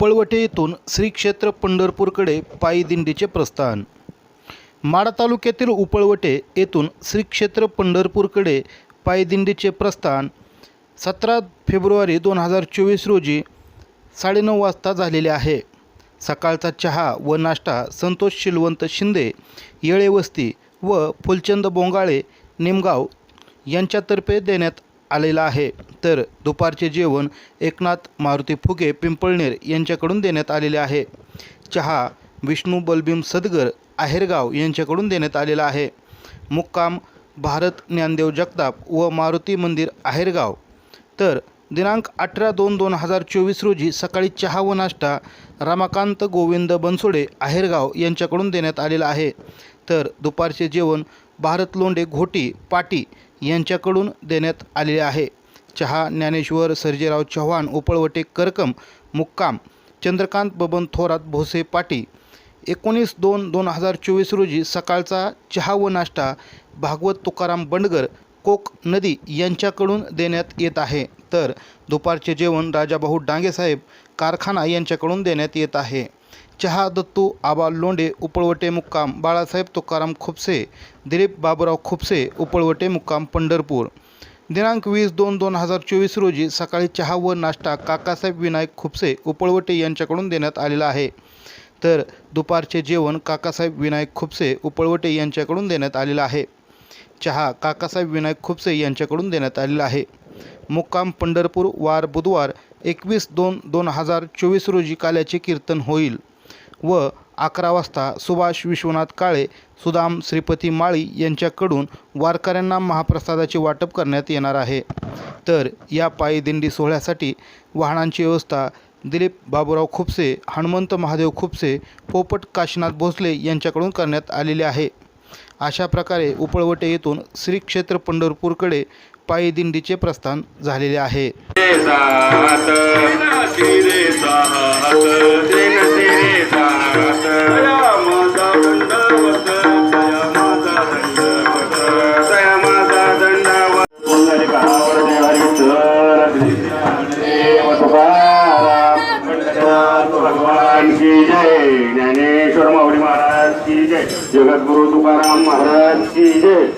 पळवटे येथून श्री क्षेत्र पंढरपूरकडे पायी दिंडीचे प्रस्थान. माडा तालुक्यातील उपळवटे येथून श्री क्षेत्र पंढरपूरकडे पायी दिंडीचे प्रस्थान. सतरा फेब्रुवारी दोन हजार चोवीस रोजी साडेनऊ वाजता झालेले आहे. सकाळचा चहा व नाश्ता संतोष शिलवंत शिंदे येळेवस्ती व फुलचंद बोंगाळे निमगाव यांच्यातर्फे देण्यात आलेला आहे. तर दुपारचे जेवण एकनाथ मारुती फुगे पिंपळनेर यांच्याकडून देण्यात आलेले आहे. चहा विष्णू बलबीम सदगर आहेरगाव यांच्याकडून देण्यात आलेला आहे. मुक्काम भारत ज्ञानदेव जगताप व मारुती मंदिर आहेरगाव. तर दिनांक अठरा दोन दोन हजार चोवीस रोजी सकाळी चहा व नाश्ता रमाकांत गोविंद बनसोडे आहेरगाव यांच्याकडून देण्यात आलेला आहे. तर दुपारचे जेवण भारत लोंढे घोटी पाटी यांच्याकडून देण्यात आलेले आहे. चहा ज्ञानेश्वर सर्जेराव चव्हाण उपळवटे करकम मुक्काम चंद्रकांत बबन थोरात भोसे पाटी. एकोणीस दोन दोन हजार चोवीस रोजी सकाळचा चहा व नाश्ता भागवत तुकाराम बंडगर कोक नदी यांच्याकडून देण्यात येत आहे. तर दुपारचे जेवण राजाभाऊ डांगेसाहेब कारखाना यांच्याकडून देण्यात येत आहे. चहा दत्तू आबा लोंढे उपळवटे मुक्काम बाळासाहेब तुकाराम खुपसे दिलीप बाबूराव खुपसे उपळवटे मुक्काम पंढरपूर. दिनांक वीस दोन दोन हजार चोवीस रोजी सकाळी चहा व नाश्ता काकासाहेब विनायक खुपसे उपळवटे यांच्याकडून देण्यात आलेला आहे. तर दुपारचे जेवण काकासाहेब विनायक खुपसे उपळवटे यांच्याकडून देण्यात आलेलं आहे. चहा काकासाहेब विनायक खुपसे यांच्याकडून देण्यात आलेला आहे. मुक्काम पंढरपूर वार बुधवार एकवीस दोन दोन हजार चोवीस रोजी काल्याचे कीर्तन होईल व अकरा वाजता सुभाष विश्वनाथ काळे सुदाम श्रीपती माळी यांच्याकडून वारकऱ्यांना महाप्रसादाचे वाटप करण्यात येणार आहे. तर या पायी दिंडी सोहळ्यासाठी वाहनांची व्यवस्था दिलीप बाबूराव खुपसे हनुमंत महादेव खुपसे पोपट काशीनाथ भोसले यांच्याकडून करण्यात आलेले आहे. अशा प्रकारे उपळवटे येथून श्री क्षेत्र पंढरपूरकडे पायी दिंडीचे प्रस्थान झालेले आहे. Jangan buru berutuh karamah Rasidik